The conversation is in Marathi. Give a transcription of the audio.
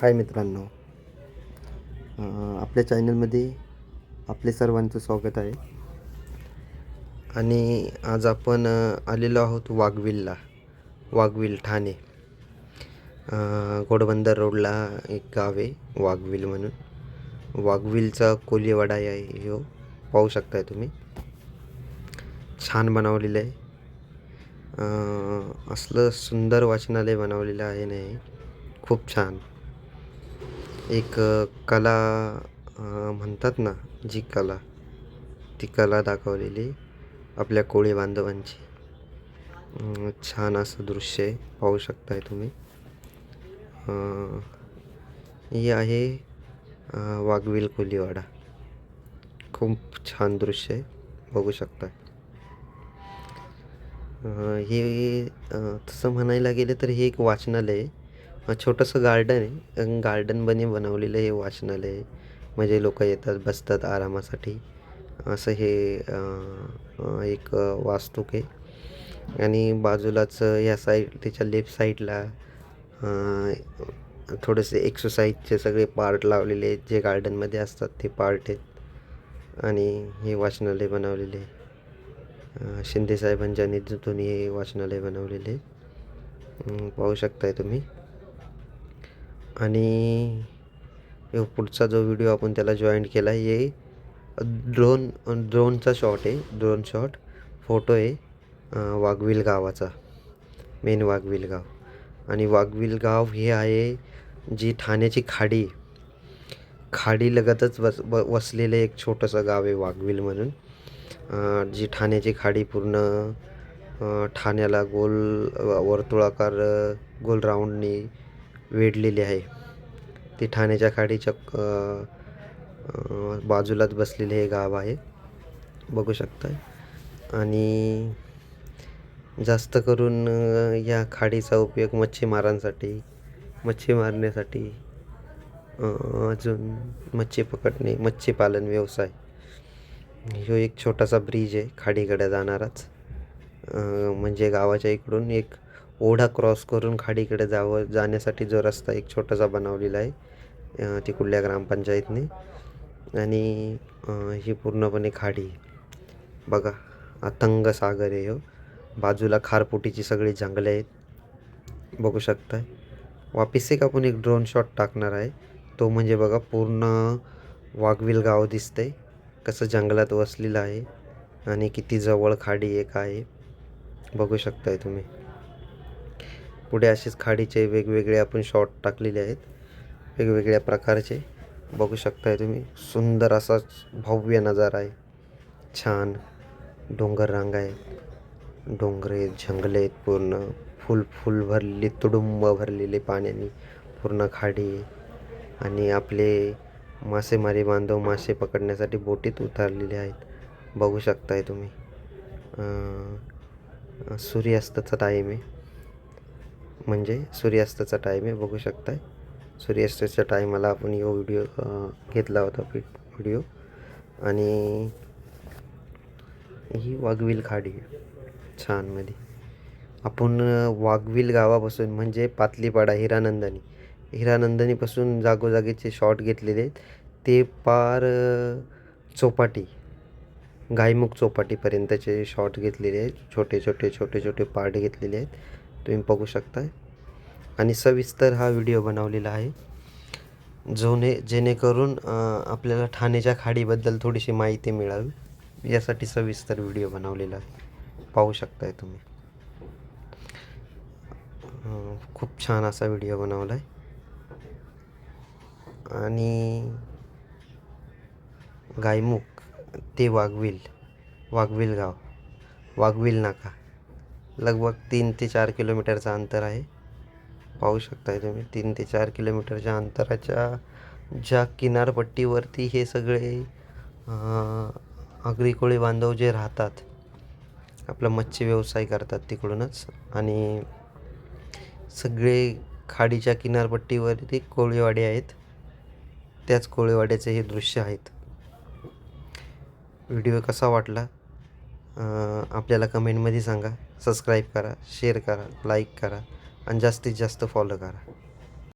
हाय मित्रांनो. आपल्या चॅनलमध्ये आपले सर्वांचं स्वागत आहे. आणि आज आपण आलेलो आहोत वाघविलला वाघविल ठाणे. घोडबंदर रोडला एक गाव आहे वाघविल म्हणून. वाघविलचा कोलीवाडा आहे हो पाहू शकताय तुम्ही. छान बनवलेलं आहे. असलं सुंदर वाचनालय बनवलेलं आहे नाही खूप छान. एक कला म्हणतात ना जी कला ती कला दाखवलेली आपल्या कोळी बांधवांची. छान असं दृश्य आहे पाहू शकताय तुम्ही. ही आहे वाघविल कोलीवाडा. खूप छान दृश्य आहे बघू शकताय. हे तसं म्हणायला गेलं तर हे एक वाचनालय आहे. छोटंसं गार्डन आहे. गार्डन बने बनवलेलं हे वाचनालय. आहे म्हणजे लोक येतात बसतात आरामासाठी. असं हे एक वास्तूक आहे. आणि बाजूलाच या साईड त्याच्या लेफ्ट साईडला थोडेसे एक्सरसाइजचे सगळे पार्ट लावलेले आहेत. जे गार्डनमध्ये असतात ते पार्ट आहेत. आणि हे वाचनालय बनवलेले आहे. अं, शिंदे साहेबांच्या हे वाचनालय बनवलेले पाहू शकताय तुम्ही. आणि पुढचा जो व्हिडिओ आपण त्याला जॉईंट केला हे ड्रोन ड्रोनचा शॉट आहे. ड्रोन शॉट फोटो आहे वाघविल गावाचा. मेन वाघविल गाव. आणि वाघविल गाव हे आहे जी ठाण्याची खाडी. खाडीलगतच बस वस व वसलेलं एक छोटंसं गाव आहे वाघविल म्हणून. जी ठाण्याची खाडी पूर्ण ठाण्याला गोल वर्तुळाकार गोल राऊंडनी वेढलेली आहे. ती ठाण्याच्या खाडीच्या बाजूलाच बसलेले हे गाव आहे. बघू शकता आणि जास्त करून या खाडीचा उपयोग मच्छीमारांसाठी मच्छी मारण्यासाठी अजून मच्छी पकडणे मच्छीपालन व्यवसाय. ह्यो एक छोटासा ब्रिज आहे खाडीकडे जाणाराच. म्हणजे गावाच्या इकडून एक ओढा क्रॉस करून खाडीकडे जावं जाण्यासाठी जो रस्ता एक छोटासा बनवलेला आहे तिकुडल्या तिकडल्या ग्रामपंचायतने. आणि ही पूर्णपणे खाडी बघा अतंग सागर आहे हो. बाजूला खारपुटीची सगळी जंगले आहेत. बघू शकताय. वापिस एक आपण एक ड्रोन शॉट टाकणार आहे. तो म्हणजे बघा पूर्ण वाघविल गाव दिसतंय. कसं जंगलात वसलेलं आहे. आणि किती जवळ खाडी एक आहे. बघू शकताय तुम्ही. पुढे असेच खाडीचे वेगवेगळे आपण शॉट टाकलेले आहेत. वेगवेगळ्या प्रकारचे. बघू शकताय तुम्ही. सुंदर असा भव्य नजारा आहे. छान डोंगर रांगा आहेत. डोंगर आहेत जंगले आहेत पूर्ण. फुल फुल भरलेले तुडुंब भरलेले पाण्याने पूर्ण खाडी आणि आपले मासेमारी बांधव मासे पकडण्यासाठी बोटीत उतरलेले आहेत. बघू शकताय तुम्ही. सूर्यास्ताचा टाईम आहे. म्हणजे सूर्यास्ताचा टाईम आहे बघू शकताय. सूर्यास्ताच्या टायमाला आपण यो व्हिडिओ घेतला होता व्हिडिओ आणि ही वाघविल खाडी छानमध्ये आपण वाघविल गावापासून म्हणजे पातलीपाडा हिरानंदानी. हिरानंदानीपासून जागोजागीचे शॉट घेतलेले आहेत. ते पार चौपाटी गायमुख चौपाटीपर्यंतचे शॉट घेतलेले आहेत. छोटे छोटे छोटे छोटे पार्ट घेतलेले आहेत. तुम्ही बघू शकताय. आणि सविस्तर हा व्हिडिओ बनवलेला आहे. जोने जेणेकरून आपल्याला ठाण्याच्या खाडीबद्दल थोडीशी माहिती मिळावी. यासाठी सविस्तर व्हिडिओ बनवलेला आहे. पाहू शकताय तुम्ही. खूप छान असा व्हिडिओ बनवला आहे आणि गायमुख ते वाघविल वाघविल गाव वाघविल नाका. लगभग तीन ते चार किलोमीटरचं अंतर आहे. पाहू शकताय तुम्ही तीन ते चार किलोमीटरच्या अंतराच्या ज्या किनारपट्टीवरती हे सगळे अं, आगरी कोळी बांधव जे राहतात आपला मच्छी व्यवसाय करतात तिकडूनच. आणि सगळे खाडीच्या किनारपट्टीवरती कोळीवाडे आहेत. त्याच कोळीवाड्याचे हे दृश्य आहेत. व्हिडिओ कसा वाटला? आपल्याला कमेंटमध्ये सांगा. सबस्क्राईब करा शेअर करा लाईक करा आणि जास्तीत जास्त फॉलो करा.